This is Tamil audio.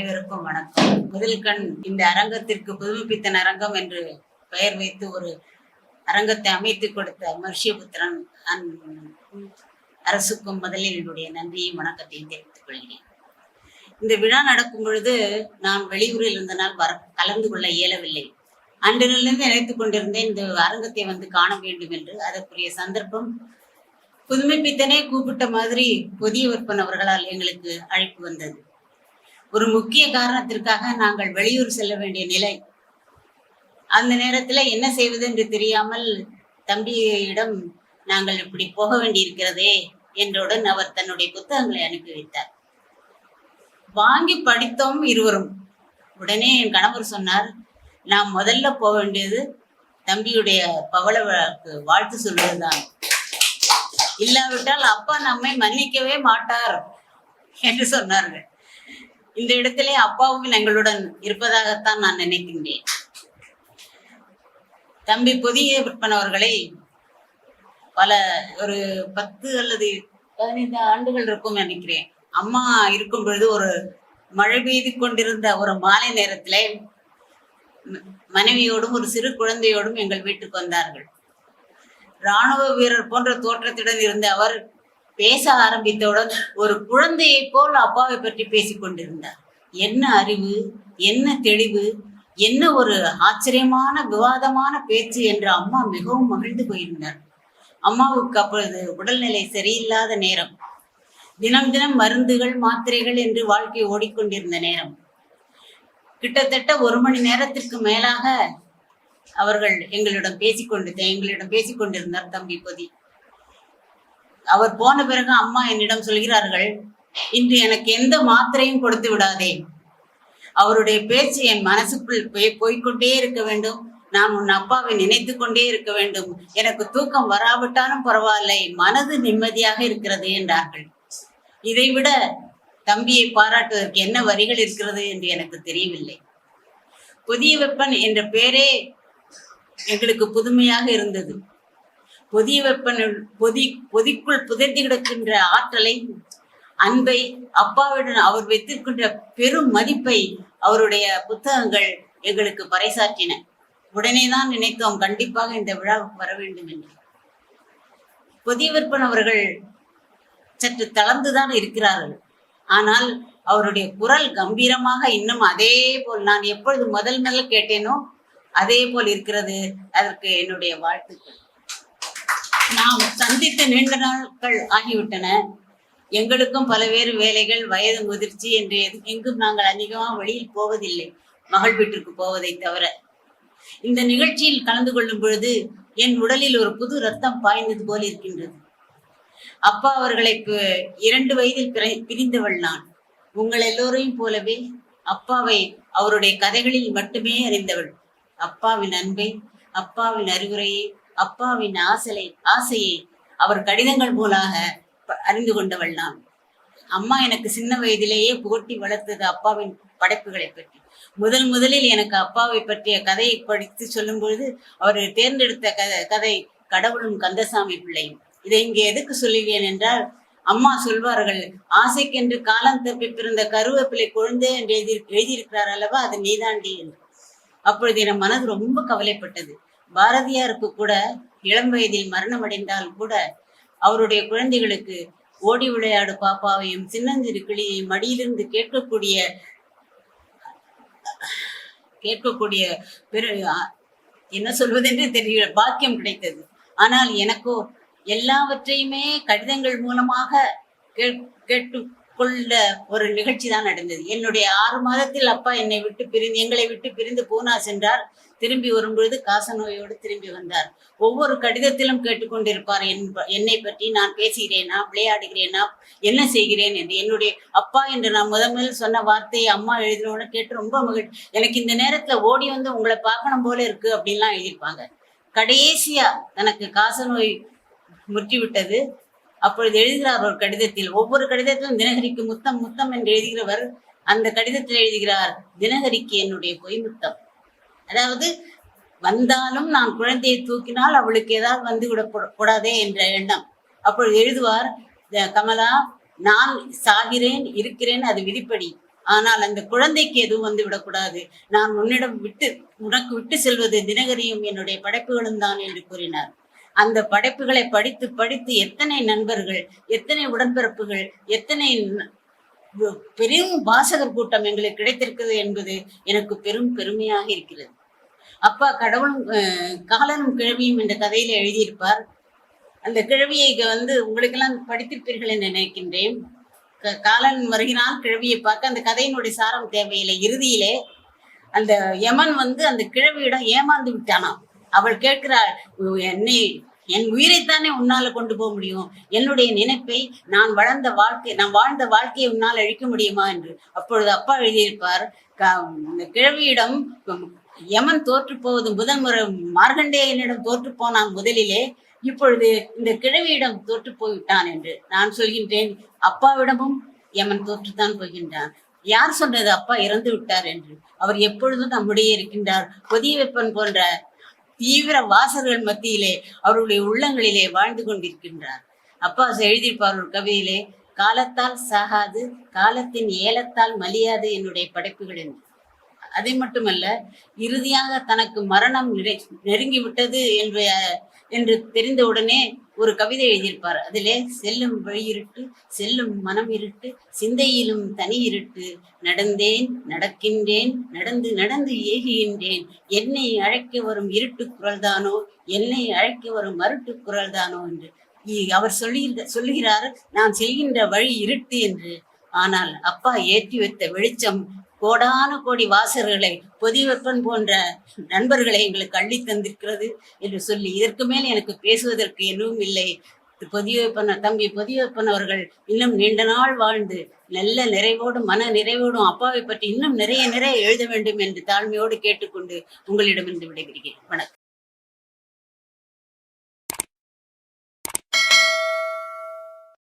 அனைவருக்கும் வணக்கம். முதல்கண் இந்த அரங்கத்திற்கு புதுமைப்பித்தன் அரங்கம் என்று பெயர் வைத்து ஒரு அரங்கத்தை அமைத்து கொடுத்த மர்ஷியபுத்திரன் அரசுக்கும் முதலில் என்னுடைய நன்றியும் வணக்கத்தையும் தெரிவித்துக் கொள்கிறேன். இந்த விழா நடக்கும் பொழுது நான் வெளியூரில் இருந்தனால் வர கலந்து கொள்ள இயலவில்லை. அன்றிலிருந்து நினைத்துக் கொண்டிருந்தேன் இந்த அரங்கத்தை வந்து காண வேண்டும் என்று. அதற்குரிய சந்தர்ப்பம் புதுமைப்பித்தனே கூப்பிட்ட மாதிரி புதிய விற்பன் அவர்களால் எங்களுக்கு அழைப்பு வந்தது. ஒரு முக்கிய காரணத்திற்காக நாங்கள் வெளியூர் செல்ல வேண்டிய நிலை. அந்த நேரத்துல என்ன செய்வது என்று தெரியாமல் தம்பியிடம் நாங்கள் இப்படி போக வேண்டியிருக்கிறதே என்றவுடன் அவர் தன்னுடைய புத்தகங்களை அனுப்பி வைத்தார். வாங்கி படித்தோம் இருவரும். உடனே என் கணவர் சொன்னார் நாம் முதல்ல போக வேண்டியது தம்பியுடைய பவள வாழ்த்து சொல்வதுதான். இல்லாவிட்டால் அப்பா நம்மை மன்னிக்கவே மாட்டார் என்று சொன்னார்கள். இந்த இடத்திலே அப்பாவும் எங்களுடன் இருப்பதாகத்தான் நான் நினைக்கின்றேன். தம்பி புதிய விற்பனவர்களை பல ஒரு பத்து அல்லது பதினைந்து ஆண்டுகள் இருக்கும் நினைக்கிறேன். அம்மா இருக்கும் பொழுது ஒரு மழை பெய்து கொண்டிருந்த ஒரு மாலை நேரத்திலே ம- மனைவியோடும் ஒரு சிறு குழந்தையோடும் எங்கள் வீட்டுக்கு வந்தார்கள். ராணுவ வீரர் போன்ற தோற்றத்துடன் இருந்த அவர் பேச ஆரம்பித்தவுடன் ஒரு குழந்தையைப் போல் அப்பாவை பற்றி பேசிக் கொண்டிருந்தார். என்ன அறிவு என்ன தெளிவு என்ன ஒரு ஆச்சரியமான விவாதமான பேச்சு என்று அம்மா மிகவும் மகிழ்ந்து போயிருந்தார். அம்மாவுக்கு அப்பொழுது உடல்நிலை சரியில்லாத நேரம். தினம் தினம் மருந்துகள் மாத்திரைகள் என்று வாழ்க்கை ஓடிக்கொண்டிருந்த நேரம். கிட்டத்தட்ட ஒரு மணி நேரத்திற்கு மேலாக அவர்கள் எங்களிடம் பேசிக்கொண்டு எங்களிடம் பேசிக்கொண்டிருந்தார் தம்பி பொதி. அவர் போன பிறகு அம்மா என்னிடம் சொல்கிறார்கள் இன்று எனக்கு எந்த மாத்திரையும் கொடுத்து விடாதே. அவருடைய பேச்சு என் மனசுக்குள் போய் போய்க்கொண்டே இருக்க வேண்டும். நான் உன் அப்பாவை நினைத்து கொண்டே இருக்க வேண்டும். எனக்கு தூக்கம் வராவிட்டாலும் பரவாயில்லை மனது நிம்மதியாக இருக்கிறது என்றார்கள். இதைவிட தம்பியை பாராட்டுவதற்கு என்ன வரிகள் இருக்கிறது என்று எனக்கு தெரியவில்லை. புதிய வெப்பன் என்ற பெயரே எங்களுக்கு புதுமையாக இருந்தது. பொதி வெப்பன் பொதி பொதிக்குள் புதைந்து கிடக்கின்ற ஆற்றலை அன்பை அப்பாவிடம் அவர் வைத்திருக்கின்ற பெரும் மதிப்பை அவருடைய புத்தகங்கள் எங்களுக்கு பறைசாற்றின. உடனே தான் நினைத்தோம் கண்டிப்பாக இந்த விழாவுக்கு வர வேண்டும் என்று. புதிய விற்பன் அவர்கள் சற்று தளர்ந்துதான் இருக்கிறார்கள். ஆனால் அவருடைய குரல் கம்பீரமாக இன்னும் அதே போல் நான் எப்பொழுது முதல் முதல் கேட்டேனோ அதே போல் இருக்கிறது. அதற்கு என்னுடைய வாழ்த்துக்கள். நாம் சந்தித்த நீண்ட நாட்கள் ஆகிவிட்டன. எங்களுக்கும் பலவேறு வேலைகள் வயது முதிர்ச்சி என்று எது- எங்கும் நாங்கள் அதிகமாக வெளியில் போவதில்லை. மகள் வீட்டிற்கு போவதை தவிர. இந்த நிகழ்ச்சியில் கலந்து கொள்ளும் பொழுது என் உடலில் ஒரு புது ரத்தம் பாய்ந்தது போல் இருக்கின்றது. அப்பா அவர்களை இரண்டு வயதில் பிரிந்தவள் நான். உங்கள் எல்லோரையும் போலவே அப்பாவை அவருடைய கதைகளில் மட்டுமே அறிந்தவள். அப்பாவின் அன்பை அப்பாவின் அறிவுரையை அப்பாவின் ஆசலை ஆசையை அவர் கடிதங்கள் மூலாக அறிந்து கொண்டவள் நான். அம்மா எனக்கு சின்ன வயதிலேயே புகட்டி வளர்த்தது அப்பாவின் படைப்புகளை பற்றி. முதல் முதலில் எனக்கு அப்பாவை பற்றிய கதையை படித்து சொல்லும் பொழுது அவர் தேர்ந்தெடுத்த கதை கதை கடவுளும் கந்தசாமி பிள்ளையும். இதை இங்கே எதுக்கு சொல்லுகிறேன் என்றால் அம்மா சொல்வார்கள் ஆசைக்கென்று காலம் தப்பி பிறந்த கருவேப்பிலை குழந்தை என்று எழுதி எழுதியிருக்கிறார் அல்லவா? அது நீதாண்டி என்று. அப்பொழுது என் மனது ரொம்ப கவலைப்பட்டது. பாரதியாருக்கு கூட இளம் வயதில் மரணம் அடைந்தால் கூட அவருடைய குழந்தைகளுக்கு ஓடி விளையாடு பாப்பாவையும் சின்னஞ்சிறு கிளியையும் மடியிலிருந்து கேட்கக்கூடிய கேட்கக்கூடிய பெரு அ- என்ன சொல்வதென்று தெரியல பாக்கியம் கிடைத்தது. ஆனால் எனக்கோ எல்லாவற்றையுமே கடிதங்கள் மூலமாக கேட்- கொண்ட ஒரு நிகழ்ச்சி தான் நடந்தது. என்னுடைய ஆறு மாதத்தில் அப்பா என்னை விட்டு பிரிந்து எங்களை விட்டு பிரிந்து பூனா சென்றார். திரும்பி வரும்பொழுது காசநோயோடு திரும்பி வந்தார். ஒவ்வொரு கடிதத்திலும் கேட்டுக்கொண்டிருப்பார். என் என்னை பற்றி நான் பேசுகிறேனா? விளையாடுகிறேனா? என்ன செய்கிறேன்? என்று. என்னுடைய அப்பா என்று நான் முதல் முதல் சொன்ன வார்த்தையை அம்மா எழுதினோட கேட்டு ரொம்ப மகிழ்ச்சி. எனக்கு இந்த நேரத்துல ஓடி வந்து உங்களை பார்க்கணும் போல இருக்கு அப்படின்லாம் எழுதியிருப்பாங்க. கடைசியா தனக்கு காசநோய் முற்றி விட்டது அப்பொழுது எழுதுகிறார் ஒரு கடிதத்தில் ஒவ்வொரு கடிதத்திலும் தினகரிக்கு முத்தம் முத்தம் என்று எழுதுகிறவர் அந்த கடிதத்தில் எழுதுகிறார் தினகரிக்கு என்னுடைய பொய் முத்தம். அதாவது வந்தாலும் நான் குழந்தையை தூக்கினால் அவளுக்கு ஏதாவது வந்து விட கூடாதே என்ற எண்ணம். அப்பொழுது எழுதுவார் கமலா நான் சாகிறேன் இருக்கிறேன் அது விதிப்படி. ஆனால் அந்த குழந்தைக்கு எதுவும் வந்து விடக்கூடாது நான் உன்னிடம் விட்டு உனக்கு விட்டு செல்வது தினகரியும் என்னுடைய படைப்புகளும் தான் என்று கூறினார். அந்த படைப்புகளை படித்து படித்து எத்தனை நண்பர்கள் எத்தனை உடன்பிறப்புகள் எத்தனை பெரும் வாசகர் கூட்டம் எங்களுக்கு கிடைத்திருக்கிறது என்பது எனக்கு பெரும் பெருமையாக இருக்கிறது. அப்பா கடவுளும் காலனும் கிழவியும் என்ற கதையில எழுதியிருப்பார். அந்த கிழவியை வந்து உங்களுக்கெல்லாம் படித்திருப்பீர்கள் என்று நினைக்கின்றேன். க- காலன் வருகிறான் கிழவியை பார்க்க. அந்த கதையினுடைய சாரம் தேவையில்லை. இறுதியிலே அந்த யமன் வந்து அந்த கிழவியிடம் ஏமாந்து விட்டானாம். அவள் கேட்கிறாள் என்னை என் உயிரைத்தானே உன்னால கொண்டு போக முடியும்? என்னுடைய நினைப்பை நான் வளர்ந்த வாழ்க்கை நான் வாழ்ந்த வாழ்க்கையை உன்னால் அழிக்க முடியுமா என்று. அப்பொழுது அப்பா எழுதியிருப்பார் இந்த கிழவியிடம் யமன் தோற்று போவது முதல் முறை மார்கண்டேயனிடம் தோற்று போனான் முதலிலே. இப்பொழுது இந்த கிழவியிடம் தோற்று போய்விட்டான் என்று நான் சொல்கின்றேன். அப்பாவிடமும் யமன் தோற்றுத்தான் போகின்றான். யார் சொன்னது அப்பா இறந்து விட்டார் என்று? அவர் எப்பொழுதும் நம்முடைய இருக்கின்றார். கொதிய வெப்பன் போன்ற தீவிர வாசகர்கள் மத்தியிலே அவருடைய உள்ளங்களிலே வாழ்ந்து கொண்டிருக்கின்றார். அப்பா எழுதியிருப்பார் ஒரு கவியிலே காலத்தால் சாகாது காலத்தின் ஏலத்தால் மலியாது என்னுடைய படைப்புகள் என்று. அதை மட்டுமல்ல இறுதியாக தனக்கு மரணம் நிறை- நெருங்கி விட்டது என்று என்று தெரிந்தவுடனே ஒரு கவிதை எழுதியிருப்பார். அதிலே செல்லும் வழியிருட்டு செல்லும் மனம் இருட்டு சிந்தையிலும் தனி இருட்டு நடந்தேன் நடக்கின்றேன் நடந்து நடந்து ஏகுகின்றேன் என்னை அழைக்க வரும் இருட்டு குரல்தானோ என்னை அழைக்க வரும் மருட்டு குரல்தானோ என்று. அவர் சொல்லி சொல்லுகிறார் நான் செல்கின்ற வழி இருட்டு என்று. ஆனால் அப்பா ஏற்றி வைத்த வெளிச்சம் கோடான கோடி வாசகர்களை பொதிவெப்பன் போன்ற நண்பர்களை எங்களுக்கு அள்ளி தந்திருக்கிறது என்று சொல்லி இதற்கு மேல் எனக்கு பேசுவதற்கு எதுவும் இல்லை. பொதிவெப்பன் தம்பி பொதிவெப்பன் அவர்கள் இன்னும் நீண்ட நாள் வாழ்ந்து நல்ல நிறைவோடும் மன நிறைவோடும் அப்பாவை பற்றி இன்னும் நிறைய நிறைய எழுத வேண்டும் என்று தாழ்மையோடு கேட்டுக்கொண்டு உங்களிடமிருந்து விடைபெறுகிறேன். வணக்கம்.